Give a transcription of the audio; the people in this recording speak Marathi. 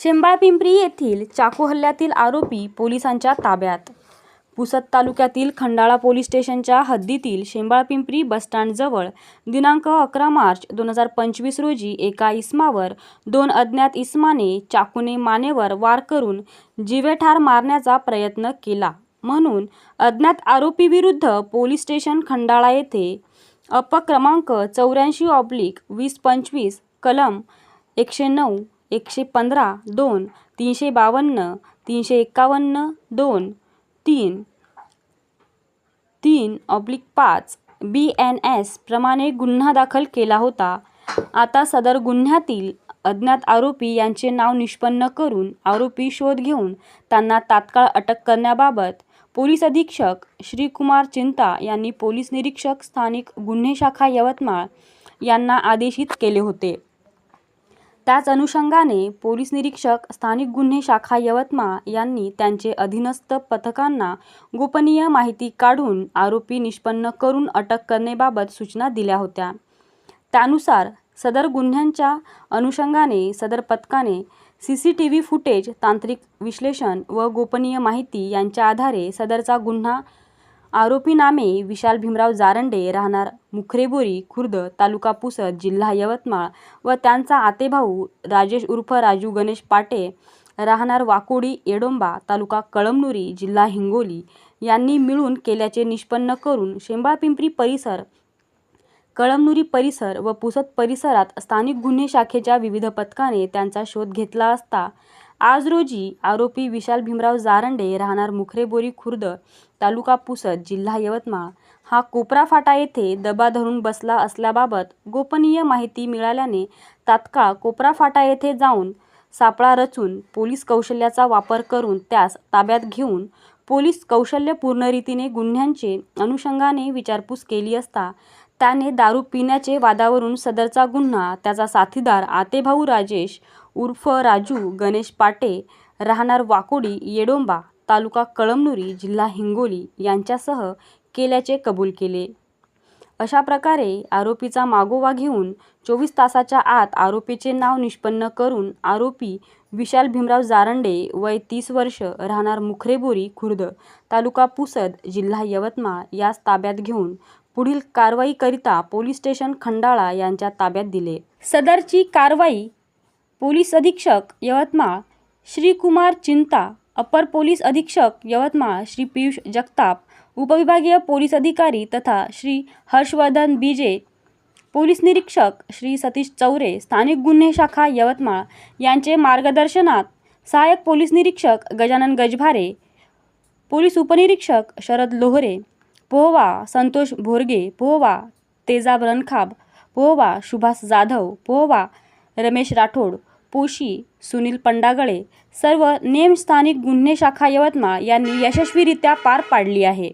शेंबाळपिंपरी येथील चाकू हल्ल्यातील आरोपी पोलिसांच्या ताब्यात. पुसद तालुक्यातील खंडाळा पोलीस स्टेशनच्या हद्दीतील शेंबाळपिंपरी बसस्टँडजवळ दिनांक अकरा मार्च दोन हजार पंचवीस रोजी एका इसमावर दोन अज्ञात इसमाने चाकूने मानेवर वार करून जीवेठार मारण्याचा प्रयत्न केला. म्हणून अज्ञात आरोपीविरुद्ध पोलीस स्टेशन खंडाळा येथे अपक्रमांक चौऱ्याऐंशी ऑब्लिक वीस पंचवीस कलम एकशे नऊ एकशे पंधरा दोन. तीनशे बावन्न तीनशे एक्कावन्न दोन. तीन. तीन ऑब्लिक पाच. बी एन एस प्रमाणे गुन्हा दाखल केला होता. आता सदर गुन्ह्यातील अज्ञात आरोपी यांचे नाव निष्पन्न करून आरोपी शोध घेऊन त्यांना तात्काळ अटक करण्याबाबत पोलीस अधीक्षक श्रीकुमार चिंता यांनी पोलीस निरीक्षक स्थानिक गुन्हे शाखा यवतमाळ यांना आदेशित केले होते. त्याच अनुषंगाने पोलीस निरीक्षक स्थानिक गुन्हे शाखा यवतमाळ यांनी त्यांचे अधीनस्थ पथकांना गोपनीय माहिती काढून आरोपी निष्पन्न करून अटक करण्याबाबत सूचना दिल्या होत्या. त्यानुसार सदर गुन्ह्यांच्या अनुषंगाने सदर पथकाने C C T V footage तांत्रिक विश्लेषण व गोपनीय माहिती यांच्या आधारे सदरचा गुन्हा आरोपी नामे विशाल भीमराव जारंडे राहणार मुखरेबोरी खुर्द तालुका पुसद जिल्हा यवतमाळ व त्यांचा आतेभाऊ राजेश उर्फ राजू गणेश पाटे राहणार वाकोडी येडोंबा तालुका कळमनुरी जिल्हा हिंगोली. यांनी मिळून केल्याचे निष्पन्न करून शेंबाळपिंपरी परिसर कळमनुरी परिसर व पुसद परिसरात स्थानिक गुन्हे शाखेच्या विविध पथकाने त्यांचा शोध घेतला असता आज रोजी आरोपी विशाल भीमराव जारंडे राहणार मुखरेबोरी खुर्द तालुका पुसद जिल्हा यवतमाळ. हा कोपरा फाटा येथे दबा धरून बसला असल्याबाबत गोपनीय माहिती मिळाल्याने तात्काळ कोपरा फाटा येथे जाऊन सापळा रचून पोलीस कौशल्याचा वापर करून त्यास ताब्यात घेऊन पोलीस कौशल्यपूर्ण रीतीने गुन्ह्यांचे अनुषंगाने विचारपूस केली असता त्याने दारू पिण्याचे वादावरून सदरचा गुन्हा त्याचा साथीदार आतेभाऊ राजेश उर्फ राजू गणेश पाटे राहणार वाकोडी येडोंबा तालुका कळमनुरी जिल्हा हिंगोली यांच्यासह केल्याचे कबूल केले. अशा प्रकारे आरोपीचा मागोवा घेऊन चोवीस तासाच्या आत आरोपीचे नाव निष्पन्न करून आरोपी विशाल भीमराव जारंडे वय तीस वर्ष राहणार मुखरेबोरी खुर्द तालुका पुसद जिल्हा यवतमाळ यास ताब्यात घेऊन पुढील कारवाईकरिता पोलीस स्टेशन खंडाळा यांच्या ताब्यात दिले. सदरची कारवाई पोलीस अधीक्षक यवतमाळ श्रीकुमार चिंता अपर पोलीस अधीक्षक यवतमाळ श्री पियुष जगताप उपविभागीय पोलीस अधिकारी तथा श्री हर्षवर्धन बीजे पोलीस निरीक्षक श्री सतीश चौरे स्थानिक गुन्हे शाखा यवतमाळ यांचे मार्गदर्शनात सहाय्यक पोलीस निरीक्षक गजानन गजभारे पोलीस उपनिरीक्षक शरद लोहरे पोहवा संतोष भोरगे पोहवा तेजाब रणखाब पोहवा सुभाष जाधव पोहवा रमेश राठोड पोशी सुनील पंडागळे सर्व नेम स्थानिक गुन्हे शाखा यवतमाळ यांनी यशस्वीरित्या पार पाडली आहे.